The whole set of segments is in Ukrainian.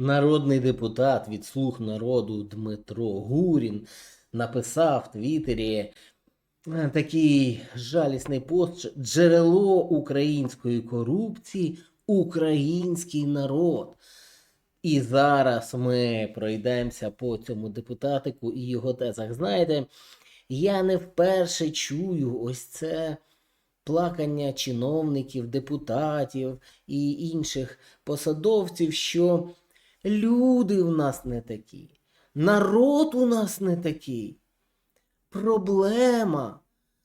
Народний депутат від слуг народу Дмитро Гурін написав в Твіттері е, такий жалісний пост джерело української корупції український народ. І зараз ми пройдемося по цьому депутатику і його тезах. Знаєте, я не вперше чую ось це плакання чиновників, депутатів і інших посадовців, що люди в нас не такі, народ у нас не такий. Проблема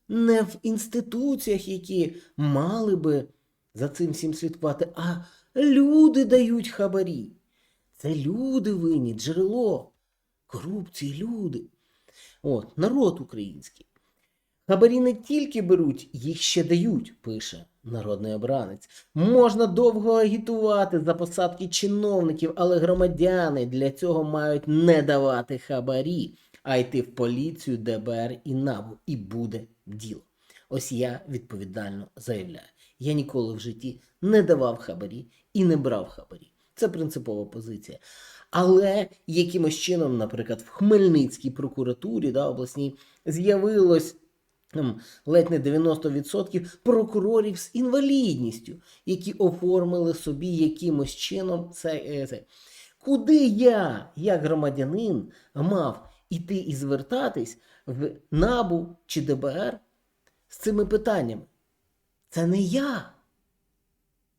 не в інституціях, які мали би за цим всім слідкувати, а люди дають хабарі. Це люди винні, джерело корупції, люди. От, народ український. Хабарі не тільки беруть, їх ще дають, пише народний обранець. Можна довго агітувати за посадки чиновників, але громадяни для цього мають не давати хабарі, а йти в поліцію, ДБР і НАБУ. І буде діло. Ось я відповідально заявляю. Я ніколи в житті не давав хабарі і не брав хабарі. Це принципова позиція. Але якимось чином, наприклад, в Хмельницькій прокуратурі да, обласній з'явилось ледь не 90% прокурорів з інвалідністю, які оформили собі якимось чином це. е, це. Куди я, як громадянин, мав іти і звертатись в НАБУ чи ДБР з цими питаннями? Це не я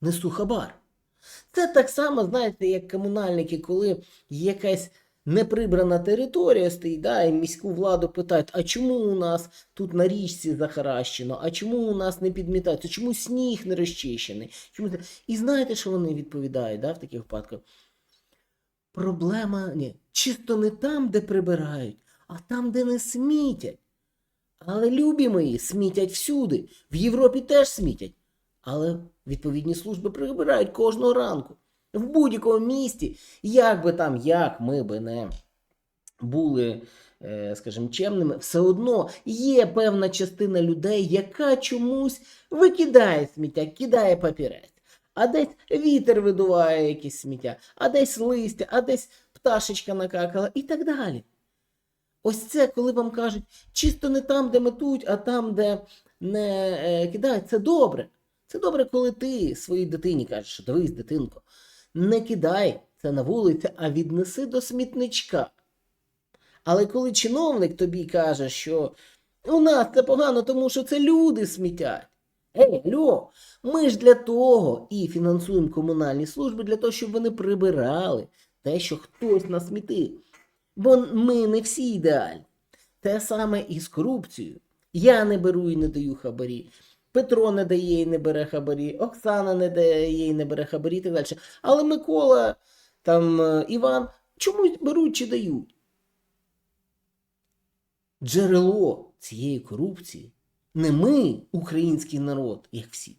несу хабар. Це так само, знаєте, як комунальники, коли якась неприбрана територія стоїть, да, і міську владу питають, а чому у нас тут на річці захаращено, а чому у нас не підмітається, чому сніг не розчищений? Чому... І знаєте, що вони відповідають да, в таких випадках? Проблема ні, чисто не там, де прибирають, а там, де не смітять. Але любі мої, смітять всюди. В Європі теж смітять. Але відповідні служби прибирають кожного ранку. В будь-якому місті, як би там, як ми би не були, е, скажімо, чемними, все одно є певна частина людей, яка чомусь викидає сміття, кидає папірець. А десь вітер видуває якесь сміття, а десь листя, а десь пташечка накакала і так далі. Ось це, коли вам кажуть, чисто не там, де метуть, а там, де не е, кидають, це добре. Це добре, коли ти своїй дитині кажеш, що дивись, дитинко, не кидай це на вулиці, а віднеси до смітничка. Але коли чиновник тобі каже, що у нас це погано, тому що це люди смітять. Ей, алло, ми ж для того і фінансуємо комунальні служби для того, щоб вони прибирали те, що хтось насмітив. Бо ми не всі ідеальні. Те саме і з корупцією. Я не беру і не даю хабарі. Петро не дає і не бере хабарі, Оксана не дає і не бере хабарі і так далі. Але Микола, там е, Іван чомусь беруть чи дають. Джерело цієї корупції не ми, український народ, як всі,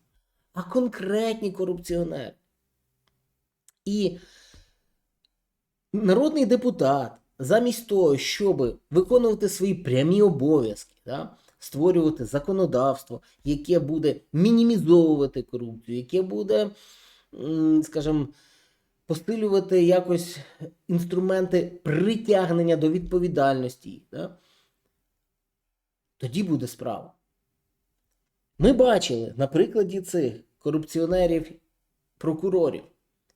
а конкретні корупціонери. І народний депутат, замість того, щоб виконувати свої прямі обов'язки, да, створювати законодавство, яке буде мінімізовувати корупцію, яке буде, скажімо, посилювати якось інструменти притягнення до відповідальності. Да? Тоді буде справа. Ми бачили на прикладі цих корупціонерів, прокурорів,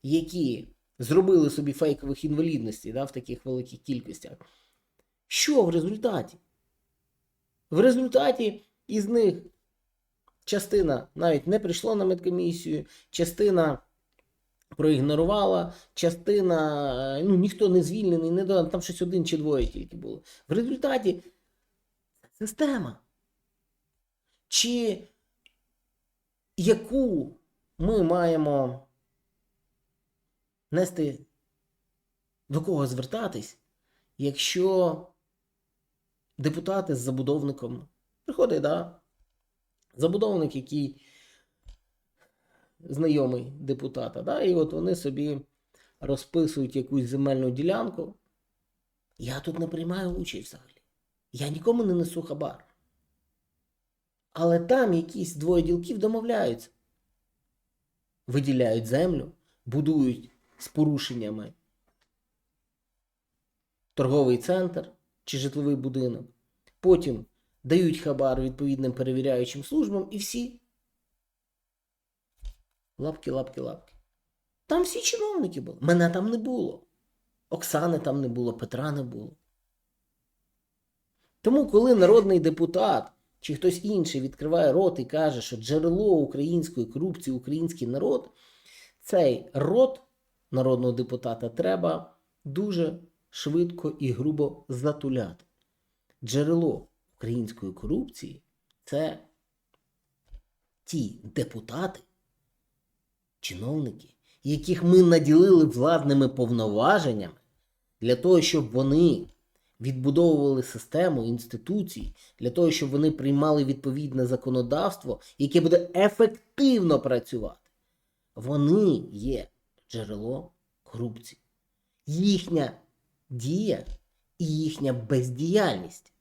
які зробили собі фейкових інвалідностей да, в таких великих кількостях. Що в результаті? В результаті із них частина навіть не прийшла на медкомісію, частина проігнорувала, частина, е, ну, ніхто не звільнений, не до- там щось один чи двоє тільки було. В результаті система. Чи яку ми маємо нести до кого звертатись, якщо депутати з забудовником приходить, да, забудовник, який знайомий депутата, да, і от вони собі розписують якусь земельну ділянку. Я тут не приймаю участь взагалі. Я нікому не несу хабар. Але там якісь двоє ділків домовляються. Виділяють землю, будують з порушеннями торговий центр чи житловий будинок. Потім дають хабар відповідним перевіряючим службам і всі. Лапки, лапки, лапки. Там всі чиновники були. Мене там не було. Оксани там не було, Петра не було. Тому, коли народний депутат чи хтось інший відкриває рот і каже, що джерело української корупції український народ, цей рот народного депутата треба дуже швидко і грубо затуляти. Джерело української корупції це ті депутати, чиновники, яких ми наділили владними повноваженнями для того, щоб вони відбудовували систему інституцій, для того, щоб вони приймали відповідне законодавство, яке буде ефективно працювати. Вони є джерело корупції. Їхня дія і їхня бездіяльність.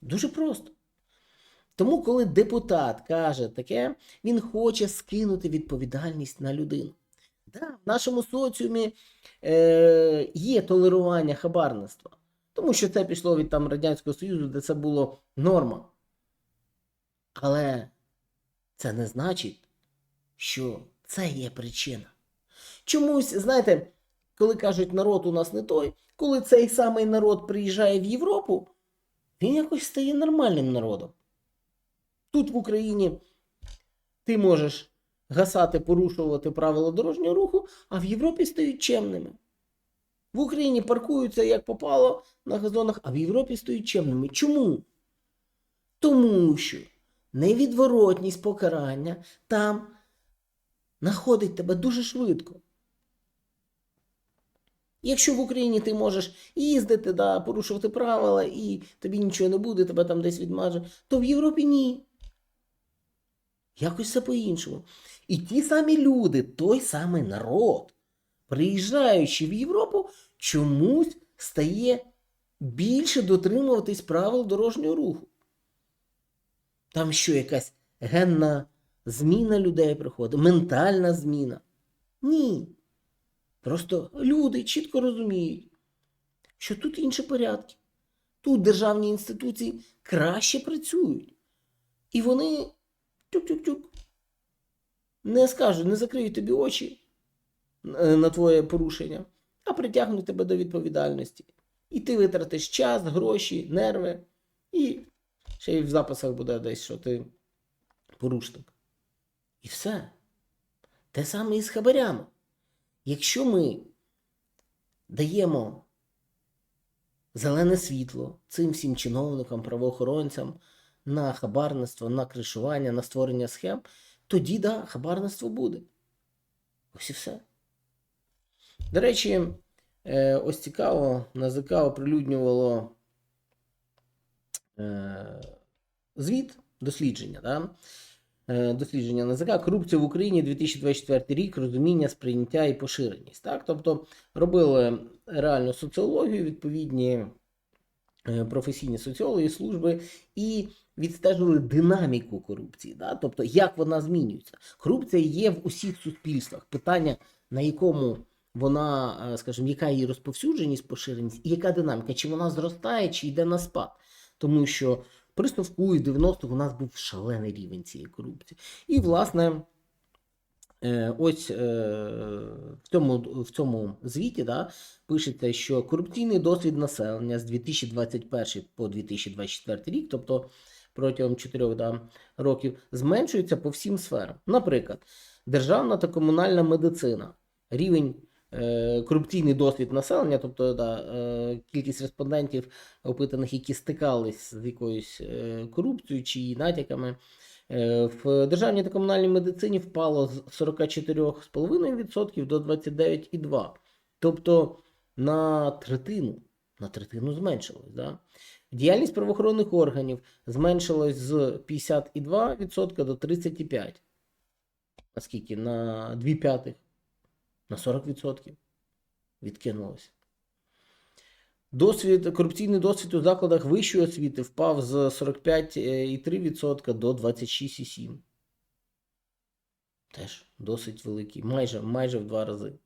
Дуже просто. Тому, коли депутат каже таке, він хоче скинути відповідальність на людину. Да, в нашому соціумі е, є толерування хабарництва, тому що це пішло від там, Радянського Союзу, де це було норма. Але це не значить, що це є причина. Чомусь, знаєте, коли кажуть, народ у нас не той, коли цей самий народ приїжджає в Європу, він якось стає нормальним народом. Тут в Україні ти можеш гасати, порушувати правила дорожнього руху, а в Європі стають чемними. В Україні паркуються як попало на газонах, а в Європі стають чемними. Чому? Тому що невідворотність покарання там знаходить тебе дуже швидко. Якщо в Україні ти можеш їздити, да, порушувати правила, і тобі нічого не буде, тебе там десь відмаже, то в Європі ні. Якось все по-іншому. І ті самі люди, той самий народ, приїжджаючи в Європу, чомусь стає більше дотримуватись правил дорожнього руху. Там що, якась генна зміна людей приходить, ментальна зміна? Ні. Просто люди чітко розуміють, що тут інші порядки. Тут державні інституції краще працюють. І вони тюк-тюк-тюк. Не скажуть, не закриють тобі очі е, на твоє порушення, а притягнуть тебе до відповідальності. І ти витратиш час, гроші, нерви, і ще й в записах буде десь, що ти порушник. І все. Те саме і з хабарями. Якщо ми даємо зелене світло цим всім чиновникам, правоохоронцям на хабарництво, на кришування, на створення схем, тоді да, хабарництво буде. Ось і все. До речі, е, ось цікаво, НАЗК оприлюднювало е, звіт дослідження. Да? Е, Дослідження НАЗК корупція в Україні 2024 рік, розуміння, сприйняття і поширеність. Так? Тобто робили реальну соціологію, відповідні е, професійні соціологи, служби і відстежили динаміку корупції. Да? Тобто, як вона змінюється. Корупція є в усіх суспільствах. Питання, на якому вона, е, скажімо, яка її розповсюдженість, поширеність, і яка динаміка, чи вона зростає, чи йде на спад. Тому що при Совку і 90-х у нас був шалений рівень цієї корупції. І, власне, е, ось е, в цьому, в цьому звіті да, пишеться, що корупційний досвід населення з 2021 по 2024 рік, тобто протягом 4 да, років, зменшується по всім сферам. Наприклад, державна та комунальна медицина, рівень корупційний досвід населення, тобто да, е, кількість респондентів опитаних, які стикались з якоюсь е, корупцією чи натяками, е, в державній та комунальній медицині впало з 44,5% до 29,2%. Тобто на третину, на третину зменшилось. Да? Діяльність правоохоронних органів зменшилась з 52% до 35%. Наскільки? На 2 п'ятих. На 40% відкинулося. Досвід, корупційний досвід у закладах вищої освіти впав з 45,3% до 26,7%. Теж досить великий, майже, майже в два рази.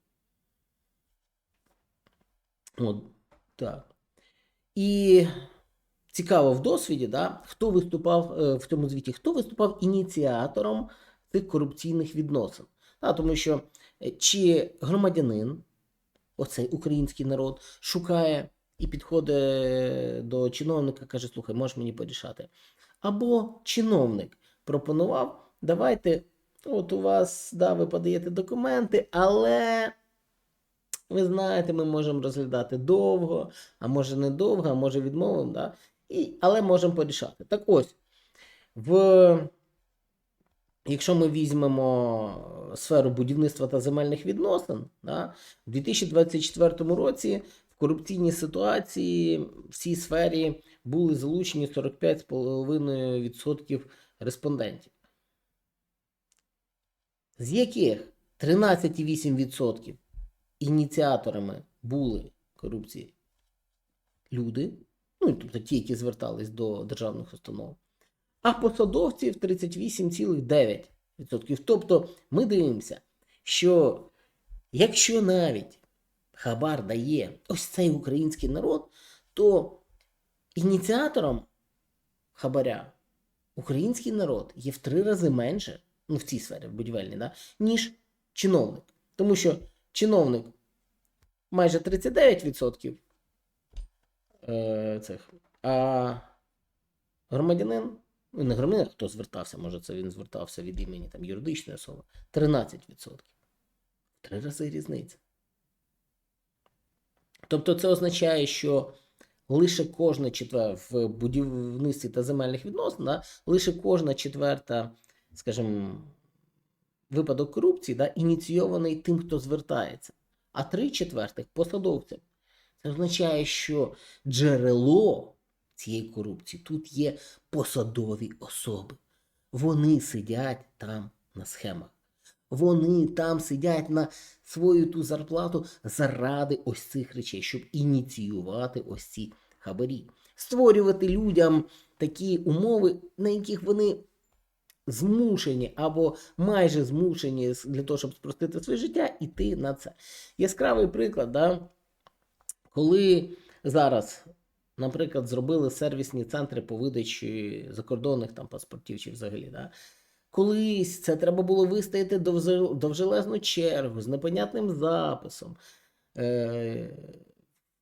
От, так. І цікаво в досвіді, да, хто виступав е, в цьому звіті, хто виступав ініціатором цих корупційних відносин. Да, тому що чи громадянин, оцей український народ, шукає і підходить до чиновника, каже: слухай, можеш мені порішати. Або чиновник пропонував, давайте, от у вас, да, ви подаєте документи, але ви знаєте, ми можемо розглядати довго, а може не довго, а може відмовимо, да? І, але можемо порішати. Так ось, в, якщо ми візьмемо сферу будівництва та земельних відносин, да, в 2024 році в корупційній ситуації в цій сфері були залучені 45,5% респондентів. З яких 13,8% ініціаторами були корупції люди, ну тобто ті, які звертались до державних установ, а посадовців 38,9%. Тобто ми дивимося, що якщо навіть хабар дає ось цей український народ, то ініціатором хабаря український народ є в три рази менше, ну в цій сфері, в будівельній, да, ніж чиновник. Тому що чиновник майже 39% е, цих, а громадянин, не громадянин, хто звертався, може це він звертався від імені там, юридичної особи, 13%. В Три рази різниця. Тобто це означає, що лише кожна четверта в будівництві та земельних відносин, лише кожна четверта, скажімо, випадок корупції да, ініційований тим, хто звертається, а три четвертих посадовцям. Це означає, що джерело цієї корупції тут є посадові особи. Вони сидять там на схемах. Вони там сидять на свою ту зарплату заради ось цих речей, щоб ініціювати ось ці хабарі, створювати людям такі умови, на яких вони змушені або майже змушені для того, щоб спростити своє життя, іти на це. Яскравий приклад, да? коли зараз, наприклад, зробили сервісні центри по видачі закордонних там паспортів чи взагалі, да? колись це треба було вистояти довжелезну чергу з непонятним записом. Е-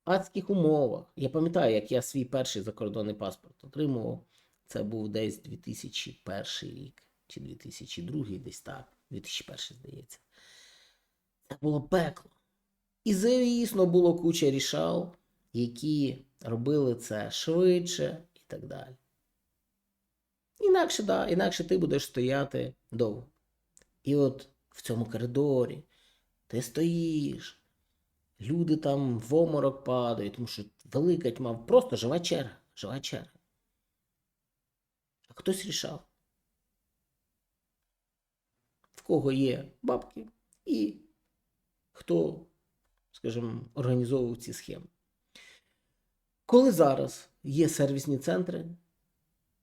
в адських умовах. Я пам'ятаю, як я свій перший закордонний паспорт отримував. Це був десь 2001 рік чи 2002, десь так. 2001, здається. Це було пекло. І, звісно, було куча рішал, які робили це швидше і так далі. Інакше, да, інакше ти будеш стояти довго. І от в цьому коридорі ти стоїш, люди там в оморок падають, тому що велика тьма, просто жива черга, жива черга. А хтось рішав, в кого є бабки і хто, скажімо, організовував ці схеми. Коли зараз є сервісні центри,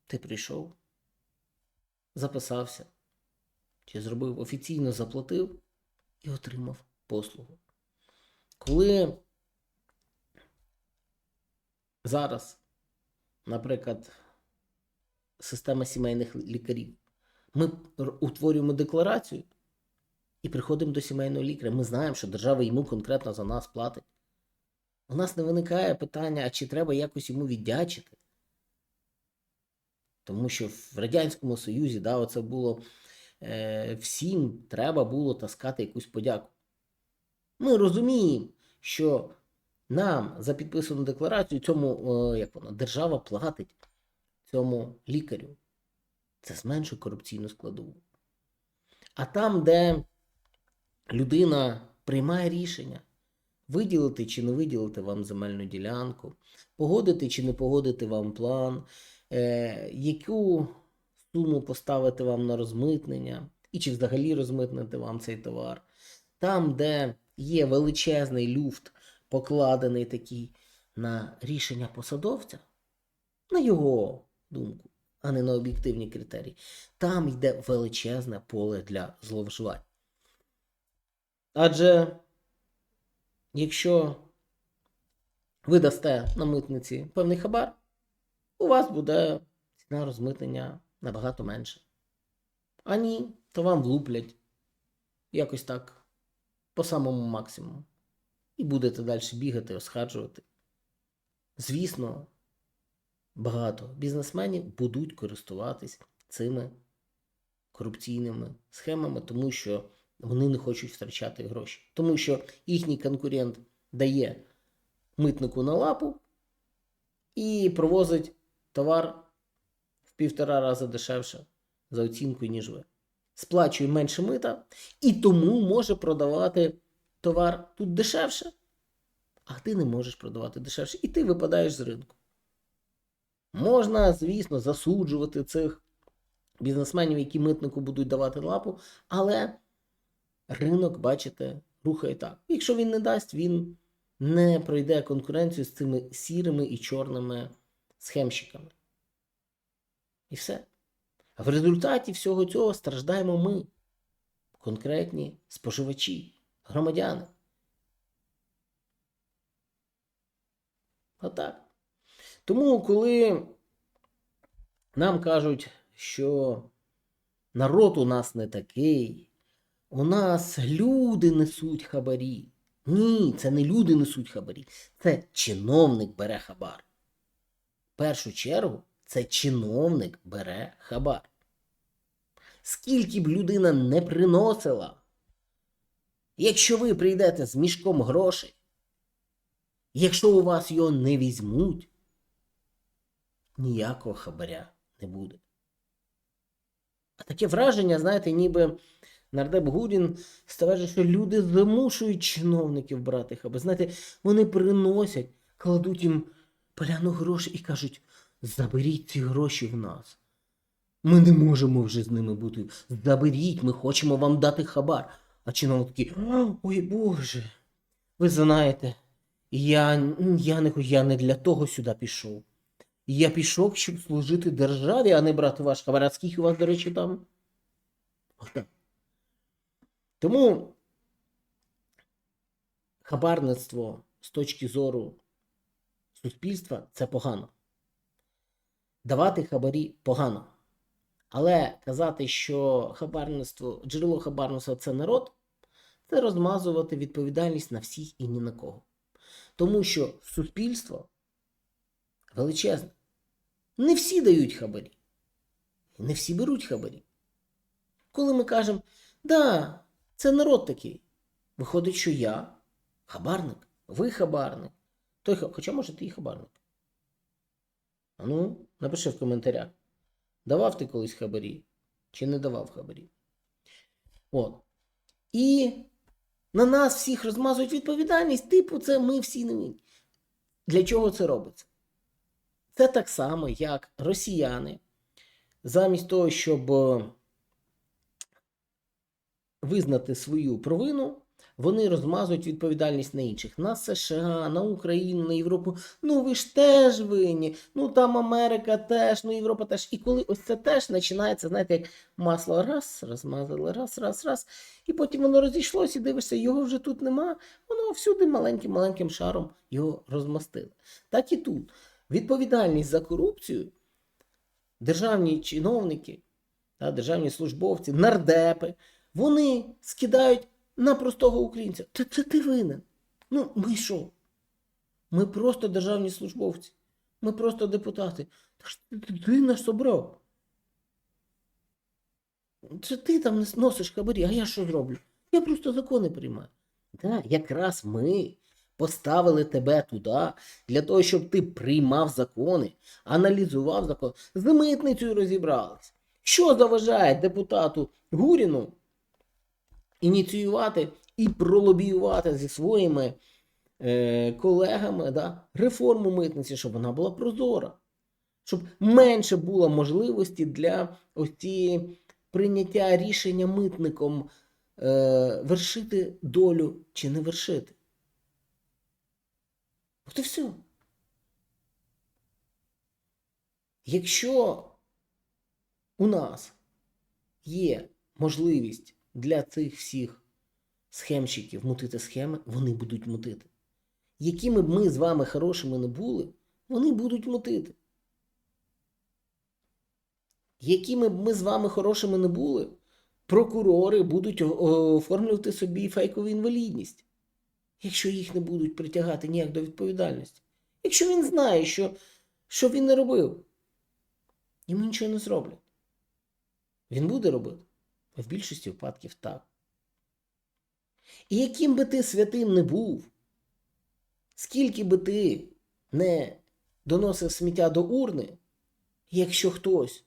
ти прийшов, записався, чи зробив офіційно заплатив і отримав послугу. Коли зараз, наприклад, система сімейних лікарів, ми утворюємо декларацію і приходимо до сімейного лікаря. Ми знаємо, що держава йому конкретно за нас платить. У нас не виникає питання, а чи треба якось йому віддячити. Тому що в Радянському Союзі да, оце було е, всім треба було таскати якусь подяку. Ми розуміємо, що нам за підписану декларацію цьому, е, як воно, держава платить цьому лікарю. Це зменшує корупційну складову. А там, де людина приймає рішення, виділити чи не виділити вам земельну ділянку, погодити чи не погодити вам план, е, яку суму поставити вам на розмитнення, і чи взагалі розмитнити вам цей товар. Там, де є величезний люфт, покладений такий на рішення посадовця, на його думку, а не на об'єктивні критерії, там йде величезне поле для зловживань. Адже якщо ви дасте на митниці певний хабар, у вас буде ціна розмитнення набагато менша. А ні, то вам влуплять якось так по самому максимуму. І будете далі бігати, осхаджувати. Звісно, багато бізнесменів будуть користуватись цими корупційними схемами, тому що вони не хочуть втрачати гроші. Тому що їхній конкурент дає митнику на лапу і провозить товар в півтора рази дешевше за оцінкою, ніж ви. Сплачує менше мита і тому може продавати товар тут дешевше, а ти не можеш продавати дешевше, і ти випадаєш з ринку. Можна, звісно, засуджувати цих бізнесменів, які митнику будуть давати лапу, але ринок, бачите, рухає так. Якщо він не дасть, він не пройде конкуренцію з цими сірими і чорними схемщиками. І все. А в результаті всього цього страждаємо ми, конкретні споживачі, громадяни. Отак. Тому, коли нам кажуть, що народ у нас не такий, у нас люди несуть хабарі. Ні, це не люди несуть хабарі, це чиновник бере хабар. В першу чергу, це чиновник бере хабар. Скільки б людина не приносила, якщо ви прийдете з мішком грошей, якщо у вас його не візьмуть, ніякого хабаря не буде. А таке враження, знаєте, ніби нардеп Гурін стверджує, що люди змушують чиновників брати хабар. Знаєте, вони приносять, кладуть їм поляну гроші і кажуть: заберіть ці гроші в нас. Ми не можемо вже з ними бути. Заберіть, ми хочемо вам дати хабар. А чиновник такий, ой Боже, ви знаєте, я, я, не, я не для того сюди пішов. Я пішов, щоб служити державі, а не брати ваш хабар. А скільки у вас, до речі, там? Отак. Тому хабарництво з точки зору суспільства це погано. Давати хабарі погано. Але казати, що хабарництво, джерело хабарництва це народ, це розмазувати відповідальність на всіх і ні на кого. Тому що суспільство величезне. Не всі дають хабарі. Не всі беруть хабарі. Коли ми кажемо, да, це народ такий. Виходить, що я хабарник, ви хабарник. Той, хоча може ти і хабарник. Ну, напиши в коментарях. Давав ти колись хабарі чи не давав хабарі. От. І на нас всіх розмазують відповідальність, типу, це ми всі не винні. Для чого це робиться? Це так само, як росіяни, замість того, щоб е, визнати свою провину, вони розмазують відповідальність на інших. На США, на Україну, на Європу. Ну ви ж теж винні. Ну там Америка теж, ну Європа теж. І коли ось це теж починається, знаєте, як масло раз, розмазали, раз, раз, раз. І потім воно розійшлось, і дивишся, його вже тут нема. Воно всюди маленьким-маленьким шаром його розмастили. Так і тут. Відповідальність за корупцію державні чиновники, державні службовці, нардепи, вони скидають на простого українця. Це, це ти винен. Ну, ми що? Ми просто державні службовці. Ми просто депутати. Та ж ти, нас обрав. Це ти там носиш хабарі, а я що зроблю? Я просто закони приймаю. Да, якраз ми поставили тебе туди для того, щоб ти приймав закони, аналізував закон, з митницею розібрались. Що заважає депутату Гуріну ініціювати і пролобіювати зі своїми е, колегами да, реформу митниці, щоб вона була прозора, щоб менше було можливості для ось прийняття рішення митником е, вершити долю чи не вершити. От і все. Якщо у нас є можливість для цих всіх схемщиків мутити схеми, вони будуть мутити. якими б ми з вами хорошими не були, вони будуть мутити. Якими б ми з вами хорошими не були, прокурори будуть оформлювати собі фейкову інвалідність, якщо їх не будуть притягати ніяк до відповідальності. Якщо він знає, що, що він не робив, йому нічого не зроблять. Він буде робити? В більшості випадків так. І яким би ти святим не був, скільки би ти не доносив сміття до урни, якщо хтось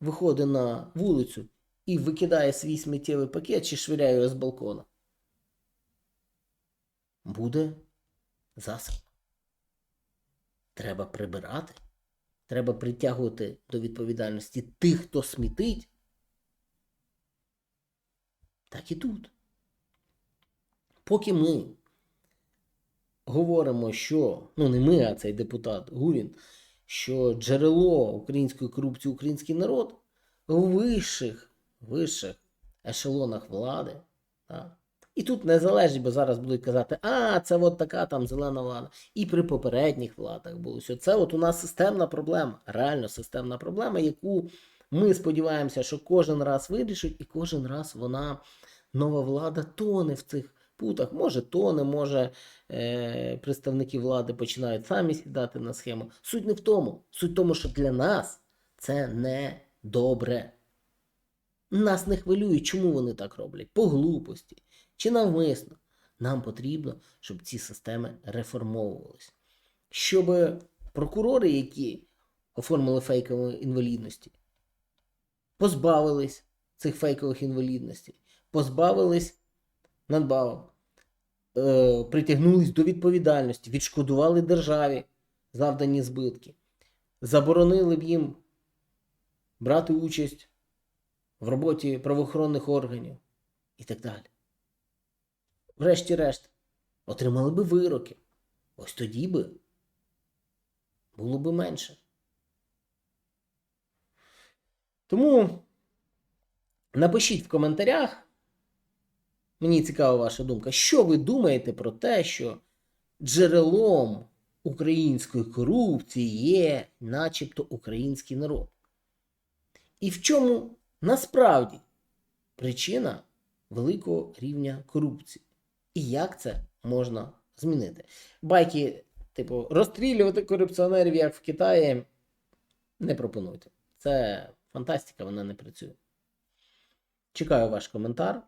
виходить на вулицю і викидає свій сміттєвий пакет чи швиряє його з балкона, буде засіб. Треба прибирати, треба притягувати до відповідальності тих, хто смітить. Так і тут. Поки ми говоримо, що, ну не ми, а цей депутат Гурін, що джерело української корупції український народ у вищих, вищих ешелонах влади. Так? І тут не залежить, бо зараз будуть казати, а, це от така там зелена влада. І при попередніх владах було що це от у нас системна проблема, реально системна проблема, яку ми сподіваємося, що кожен раз вирішить, і кожен раз вона, нова влада, тоне в цих путах. Може, тоне, може е, представники влади починають самі сідати на схему. Суть не в тому. Суть в тому, що для нас це не добре. Нас не хвилює, чому вони так роблять? По глупості чи навмисно. Нам потрібно, щоб ці системи реформовувалися. Щоб прокурори, які оформили фейкові інвалідності, позбавились цих фейкових інвалідностей, позбавились надбавок, е, притягнулись до відповідальності, відшкодували державі завдані збитки, заборонили б їм брати участь в роботі правоохоронних органів і так далі. Врешті-решт, отримали би вироки. Ось тоді би було би менше. Тому напишіть в коментарях, мені цікава ваша думка, що ви думаєте про те, що джерелом української корупції є начебто український народ. І в чому насправді причина великого рівня корупції? І як це можна змінити? Байки, типу, розстрілювати корупціонерів, як в Китаї, не пропонуйте. Це фантастика, вона не працює. Чекаю ваш коментар,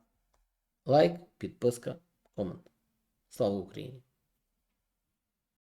лайк, підписка, комент. Слава Україні!